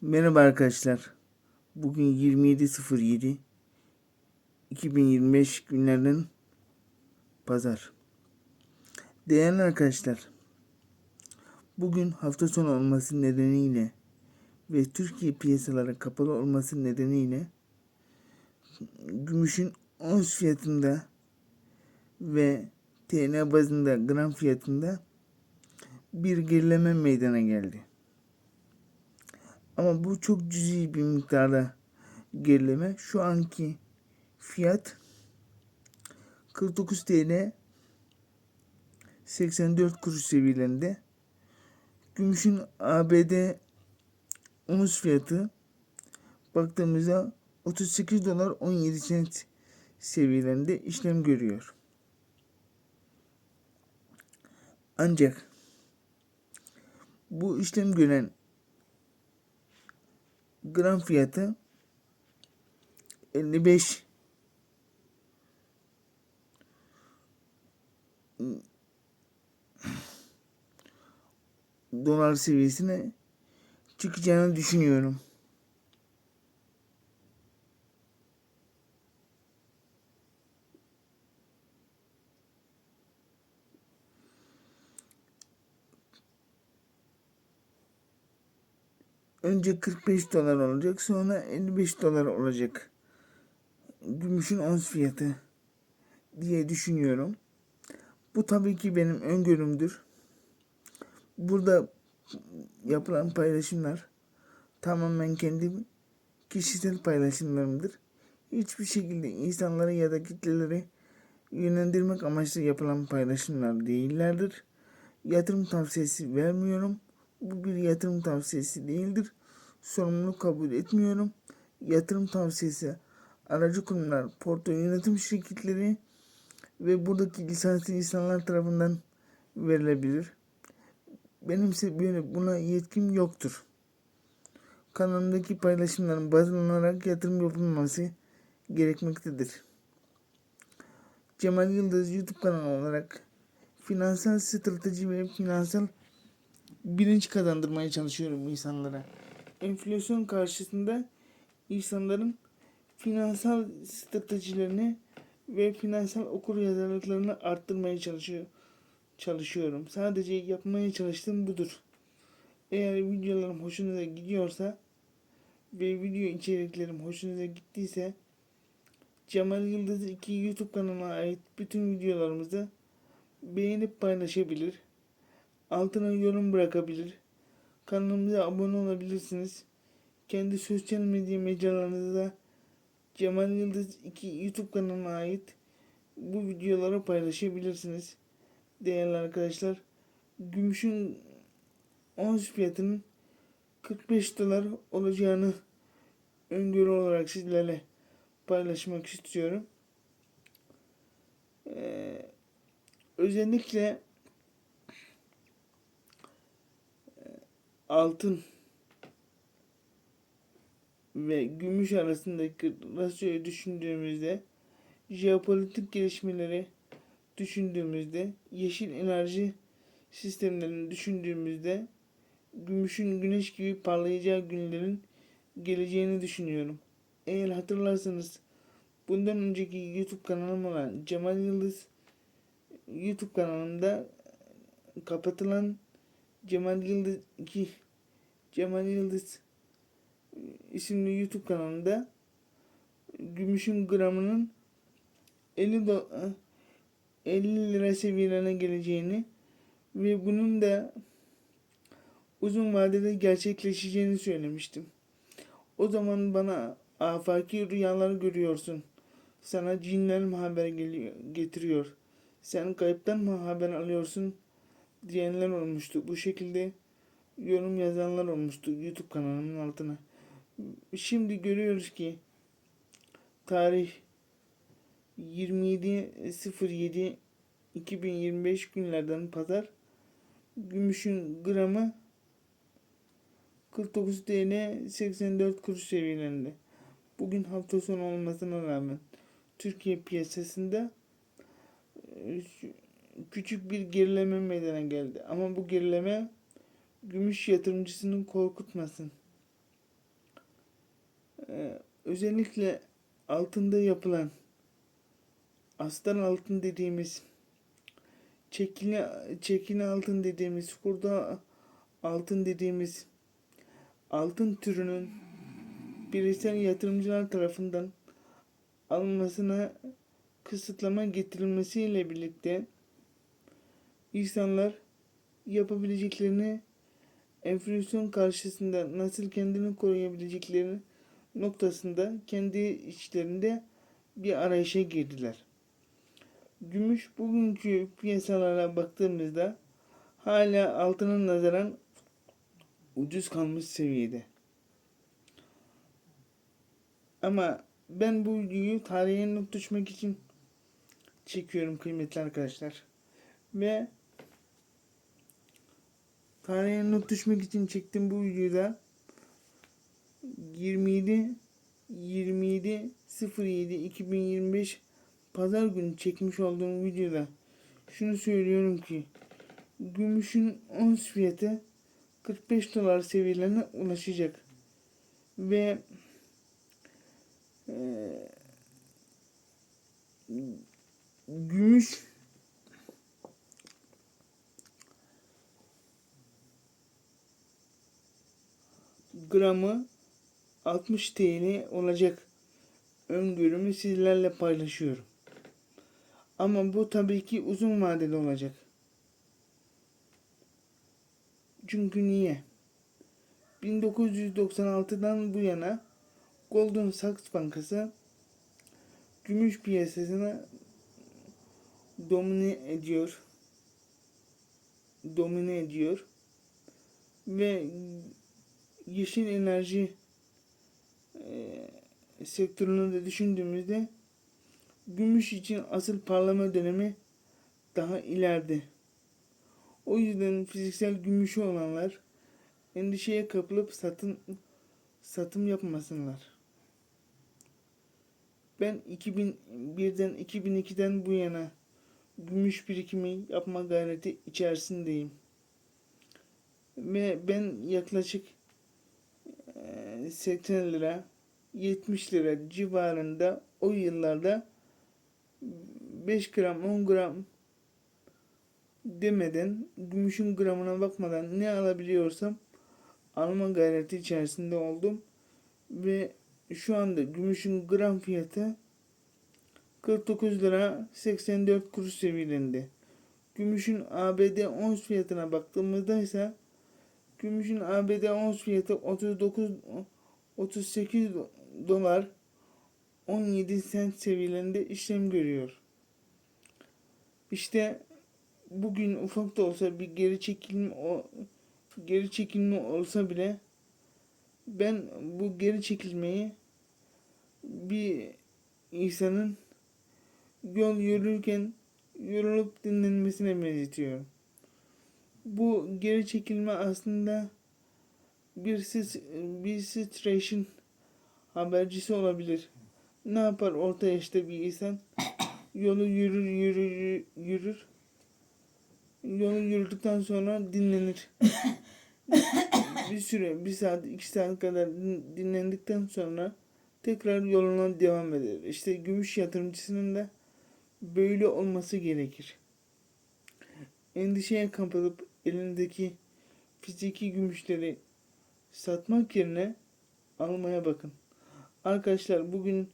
Merhaba arkadaşlar. Bugün 27.07 2025 günlerden pazar. Değerli arkadaşlar. Bugün hafta sonu olması nedeniyle ve Türkiye piyasaları kapalı olması nedeniyle gümüşün ons fiyatında ve TL bazında gram fiyatında bir gerileme meydana geldi. Ama bu çok cüzi bir miktarda gerileme. Şu anki fiyat 49 TL 84 kuruş seviyelerinde. Gümüşün ABD ons fiyatı baktığımızda 38 dolar 17 sent seviyelerinde işlem görüyor. Ancak bu işlem gören gram fiyatı 55 dolar seviyesine çıkacağını düşünüyorum. Önce 45 dolar olacak sonra 55 dolar olacak. Gümüşün ons fiyatı diye düşünüyorum. Bu tabii ki benim öngörümdür. Burada yapılan paylaşımlar tamamen kendi kişisel paylaşımlarımdır. Hiçbir şekilde insanları ya da kitleleri yönlendirmek amaçlı yapılan paylaşımlar değillerdir. Yatırım tavsiyesi vermiyorum. Bu bir yatırım tavsiyesi değildir. Sorumluluk kabul etmiyorum. Yatırım tavsiyesi aracı kurumlar, porto yönetim şirketleri ve buradaki lisanslı insanlar tarafından verilebilir. Benimse böyle buna yetkim yoktur. Kanalımdaki paylaşımların bazı yatırım yapılması gerekmektedir. Cemal Yıldız YouTube kanalı olarak finansal strateji ve finansal bilinç kazandırmaya çalışıyorum insanlara. Enflasyon karşısında insanların finansal stratejilerini ve finansal okur yazarlıklarını arttırmaya çalışıyor, çalışıyorum. Sadece yapmaya çalıştığım budur. Eğer videolarım hoşunuza gidiyorsa ve video içeriklerim hoşunuza gittiyse Cemal Yıldız 2 YouTube kanalına ait bütün videolarımızı beğenip paylaşabilir altına yorum bırakabilir. Kanalımıza abone olabilirsiniz. Kendi sosyal medya mecralarınızda Cemal Yıldız 2 YouTube kanalına ait bu videoları paylaşabilirsiniz. Değerli arkadaşlar, gümüşün ons fiyatının 45 dolar olacağını öngörü olarak sizlerle paylaşmak istiyorum. Ee, özellikle altın ve gümüş arasındaki rasyoyu düşündüğümüzde jeopolitik gelişmeleri düşündüğümüzde yeşil enerji sistemlerini düşündüğümüzde gümüşün güneş gibi parlayacağı günlerin geleceğini düşünüyorum. Eğer hatırlarsanız bundan önceki YouTube kanalım olan Cemal Yıldız YouTube kanalımda kapatılan Cemal Yıldız 2 Cemal Yıldız isimli YouTube kanalında gümüşün gramının 50 do 50 lira seviyelerine geleceğini ve bunun da uzun vadede gerçekleşeceğini söylemiştim. O zaman bana afaki rüyalar görüyorsun. Sana cinler mi haber geliyor, getiriyor? Sen kayıptan mı haber alıyorsun? Diyenler olmuştu. Bu şekilde yorum yazanlar olmuştu YouTube kanalımın altına. Şimdi görüyoruz ki tarih 27.07 2025 günlerden pazar gümüşün gramı 49 TL 84 kuruş seviyelerinde. Bugün hafta sonu olmasına rağmen Türkiye piyasasında küçük bir gerileme meydana geldi. Ama bu gerileme gümüş yatırımcısını korkutmasın. e, özellikle altında yapılan astar altın dediğimiz çekili çekili altın dediğimiz kurda altın dediğimiz altın türünün bireysel yatırımcılar tarafından alınmasına kısıtlama getirilmesiyle birlikte insanlar yapabileceklerini enflasyon karşısında nasıl kendini koruyabileceklerini noktasında kendi içlerinde bir arayışa girdiler. Gümüş bugünkü piyasalara baktığımızda hala altının nazaran ucuz kalmış seviyede. Ama ben bu videoyu tarihe not düşmek için çekiyorum kıymetli arkadaşlar. Ve tarihe not düşmek için çektim bu videoda 27 27 07 2025 pazar günü çekmiş olduğum videoda şunu söylüyorum ki gümüşün ons fiyatı 45 dolar seviyelerine ulaşacak ve eee, gümüş gramı 60 TL olacak öngörümü sizlerle paylaşıyorum. Ama bu tabii ki uzun vadeli olacak. Çünkü niye? 1996'dan bu yana Goldman Sachs Bankası gümüş piyasasını domine ediyor. Domine ediyor. Ve yeşil enerji e, sektörünü de düşündüğümüzde gümüş için asıl parlama dönemi daha ileride. O yüzden fiziksel gümüşü olanlar endişeye kapılıp satın satım yapmasınlar. Ben 2001'den 2002'den bu yana gümüş birikimi yapma gayreti içerisindeyim. Ve ben yaklaşık 80 lira 70 lira civarında o yıllarda 5 gram 10 gram demeden gümüşün gramına bakmadan ne alabiliyorsam alma gayreti içerisinde oldum ve şu anda gümüşün gram fiyatı 49 lira 84 kuruş seviyelerinde. Gümüşün ABD ons fiyatına baktığımızda ise gümüşün ABD ons fiyatı 39 38 dolar 17 sent seviyelerinde işlem görüyor. İşte bugün ufak da olsa bir geri çekilme geri çekilme olsa bile ben bu geri çekilmeyi bir insanın yol yürürken yorulup dinlenmesine benzetiyorum. Bu geri çekilme aslında bir sis, bir situation habercisi olabilir. Ne yapar orta yaşta bir insan? Yolu yürür yürür yürür. Yolu yürüdükten sonra dinlenir. bir süre, bir saat, iki saat kadar din- dinlendikten sonra tekrar yoluna devam eder. İşte gümüş yatırımcısının da böyle olması gerekir. Endişeye kapılıp elindeki fiziki gümüşleri satmak yerine almaya bakın. Arkadaşlar bugün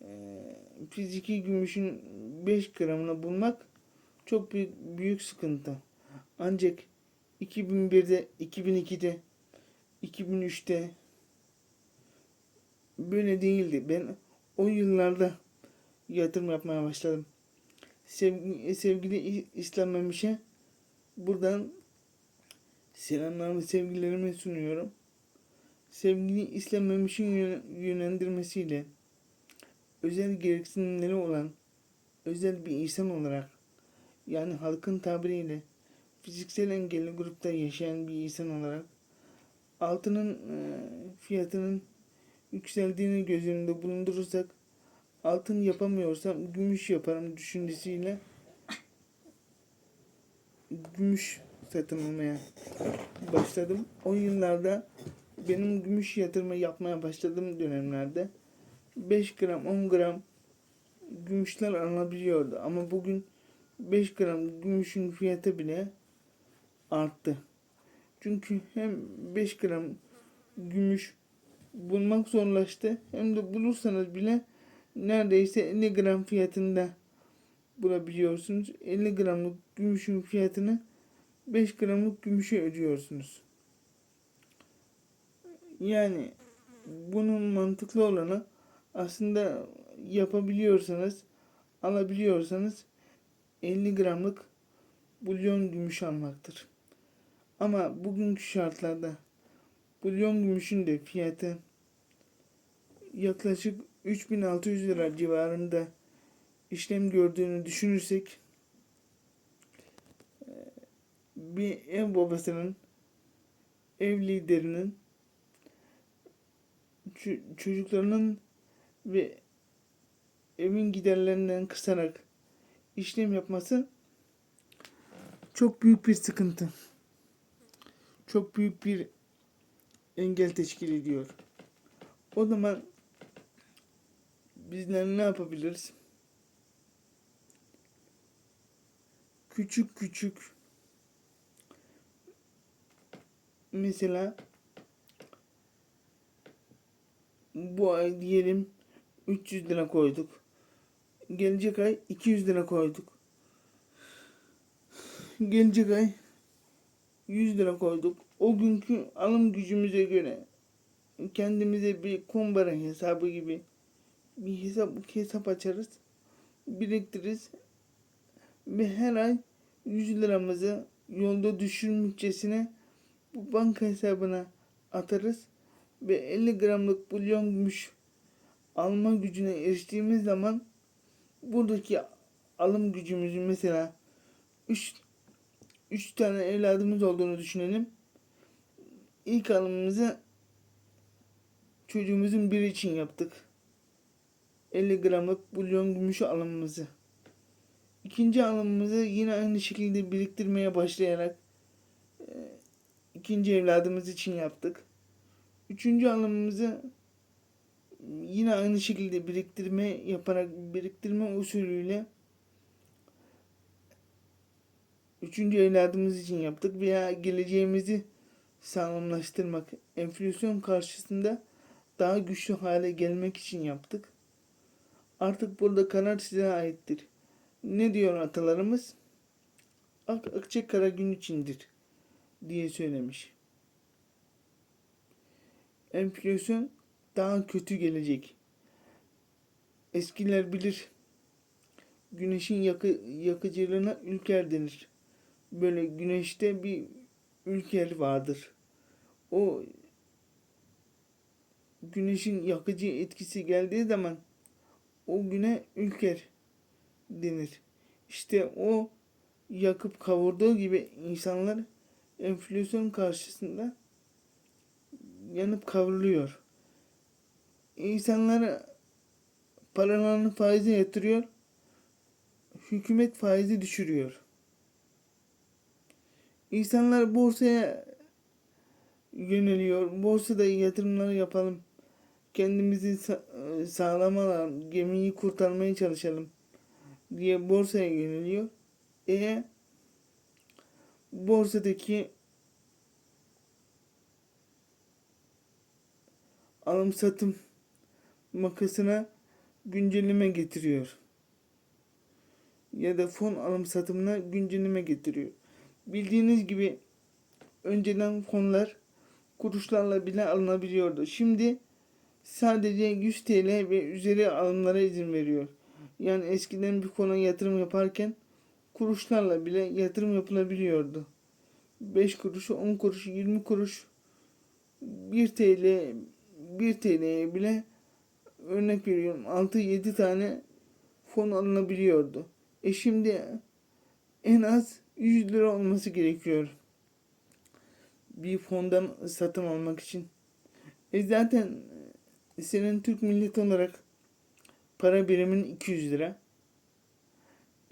eee, fiziki gümüşün 5 gramını bulmak çok büyük, büyük sıkıntı. Ancak 2001'de, 2002'de, 2003'te böyle değildi. Ben o yıllarda yatırım yapmaya başladım. Sevgi, sevgili İ- İslam Memiş'e buradan selamlarımı, sevgilerimi sunuyorum. Sevgili İslam yönlendirmesiyle özel gereksinimleri olan özel bir insan olarak yani halkın tabiriyle fiziksel engelli grupta yaşayan bir insan olarak altının e, fiyatının yükseldiğini göz önünde bulundurursak altın yapamıyorsam gümüş yaparım düşüncesiyle gümüş satın almaya başladım. O yıllarda benim gümüş yatırımı yapmaya başladığım dönemlerde 5 gram 10 gram gümüşler alınabiliyordu. Ama bugün 5 gram gümüşün fiyatı bile arttı. Çünkü hem 5 gram gümüş bulmak zorlaştı hem de bulursanız bile neredeyse 50 gram fiyatında bulabiliyorsunuz. 50 gramlık gümüşün fiyatını 5 gramlık gümüşe ödüyorsunuz. Yani bunun mantıklı olanı aslında yapabiliyorsanız alabiliyorsanız 50 gramlık bulyon gümüş almaktır. Ama bugünkü şartlarda bulyon gümüşün de fiyatı yaklaşık 3600 lira civarında işlem gördüğünü düşünürsek e, bir ev babasının ev liderinin çocuklarının ve evin giderlerinden kısarak işlem yapması çok büyük bir sıkıntı. Çok büyük bir engel teşkil ediyor. O zaman bizler ne yapabiliriz? Küçük küçük mesela bu ay diyelim 300 lira koyduk. Gelecek ay 200 lira koyduk. Gelecek ay 100 lira koyduk. O günkü alım gücümüze göre kendimize bir kumbara hesabı gibi bir hesap hesap açarız. Biriktiririz. Ve her ay 100 liramızı yolda düşürmüşçesine bu banka hesabına atarız. Ve 50 gramlık bulyon gümüş alma gücüne eriştiğimiz zaman buradaki alım gücümüzü mesela 3 3 tane evladımız olduğunu düşünelim. İlk alımımızı çocuğumuzun biri için yaptık. 50 gramlık bulyon gümüş alımımızı. İkinci alımımızı yine aynı şekilde biriktirmeye başlayarak ikinci evladımız için yaptık. Üçüncü alımımızı yine aynı şekilde biriktirme yaparak biriktirme usulüyle üçüncü evladımız için yaptık veya geleceğimizi sağlamlaştırmak, enflasyon karşısında daha güçlü hale gelmek için yaptık. Artık burada karar size aittir. Ne diyor atalarımız? Ak akçe kara gün içindir diye söylemiş. Enflasyon daha kötü gelecek. Eskiler bilir. Güneşin yakı, yakıcılığına ülker denir. Böyle güneşte bir ülker vardır. O güneşin yakıcı etkisi geldiği zaman o güne ülker denir. İşte o yakıp kavurduğu gibi insanlar enflasyon karşısında yanıp kavruluyor. İnsanlar paralarını faize yatırıyor. Hükümet faizi düşürüyor. İnsanlar borsaya yöneliyor. Borsada yatırımları yapalım. Kendimizi sa- sağlam alalım. Gemiyi kurtarmaya çalışalım diye borsaya yöneliyor. E borsadaki alım satım makasına güncelleme getiriyor. Ya da fon alım satımına güncelleme getiriyor. Bildiğiniz gibi önceden fonlar kuruşlarla bile alınabiliyordu. Şimdi sadece 100 TL ve üzeri alımlara izin veriyor. Yani eskiden bir fona yatırım yaparken kuruşlarla bile yatırım yapılabiliyordu. 5 kuruş, 10 kuruş, 20 kuruş 1 TL 1 TL'ye bile örnek veriyorum 6-7 tane fon alınabiliyordu. E şimdi en az 100 lira olması gerekiyor. Bir fondan satın almak için. E zaten senin Türk milleti olarak para birimin 200 lira.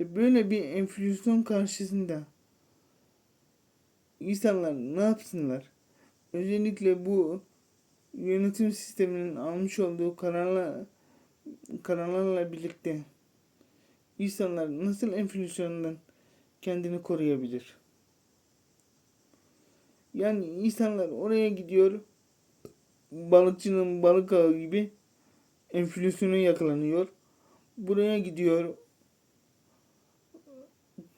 E böyle bir enflasyon karşısında insanlar ne yapsınlar? Özellikle bu yönetim sisteminin almış olduğu kararla, kararlarla birlikte insanlar nasıl enflasyondan kendini koruyabilir? Yani insanlar oraya gidiyor balıkçının balık ağı gibi enflasyona yakalanıyor. Buraya gidiyor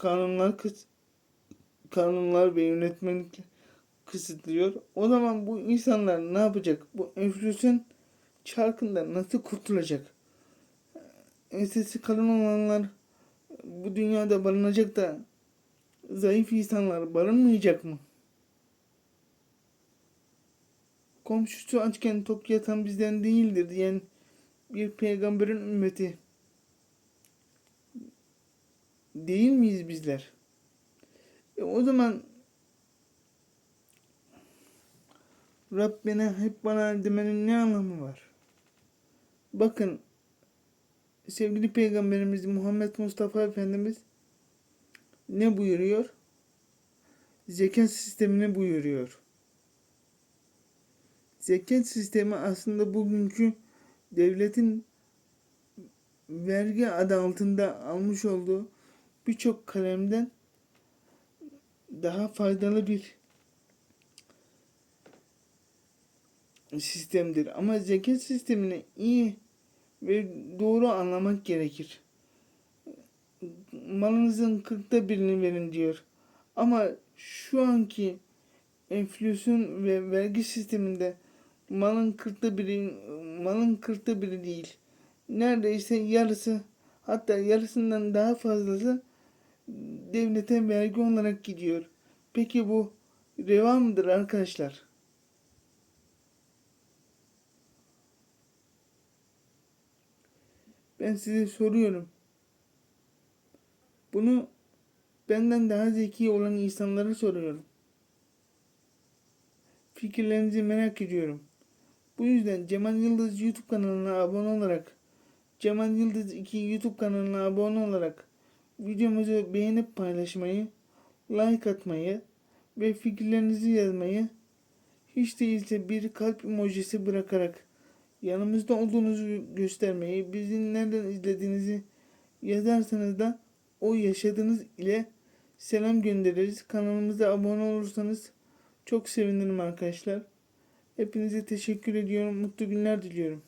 kanunlar kıs kanunlar ve yönetmenlik kısıtlıyor. O zaman bu insanlar ne yapacak? Bu enflasyon çarkından nasıl kurtulacak? Ensesi kalın olanlar bu dünyada barınacak da zayıf insanlar barınmayacak mı? Komşusu açken tok yatan bizden değildir diyen bir peygamberin ümmeti değil miyiz bizler? E o zaman Rabbine hep bana demenin ne anlamı var? Bakın sevgili peygamberimiz Muhammed Mustafa Efendimiz ne buyuruyor? Zekat sistemini buyuruyor. Zekat sistemi aslında bugünkü devletin vergi adı altında almış olduğu birçok kalemden daha faydalı bir sistemdir. Ama zekat sistemini iyi ve doğru anlamak gerekir. Malınızın kırkta birini verin diyor. Ama şu anki enflasyon ve vergi sisteminde malın kırkta biri malın kırkta biri değil. Neredeyse yarısı hatta yarısından daha fazlası devlete vergi olarak gidiyor. Peki bu reva mıdır arkadaşlar? Ben size soruyorum. Bunu benden daha zeki olan insanlara soruyorum. Fikirlerinizi merak ediyorum. Bu yüzden Cemal Yıldız YouTube kanalına abone olarak Cemal Yıldız 2 YouTube kanalına abone olarak videomuzu beğenip paylaşmayı, like atmayı ve fikirlerinizi yazmayı hiç değilse bir kalp emojisi bırakarak yanımızda olduğunuzu göstermeyi, bizi nereden izlediğinizi yazarsanız da o yaşadığınız ile selam göndeririz. Kanalımıza abone olursanız çok sevinirim arkadaşlar. Hepinize teşekkür ediyorum. Mutlu günler diliyorum.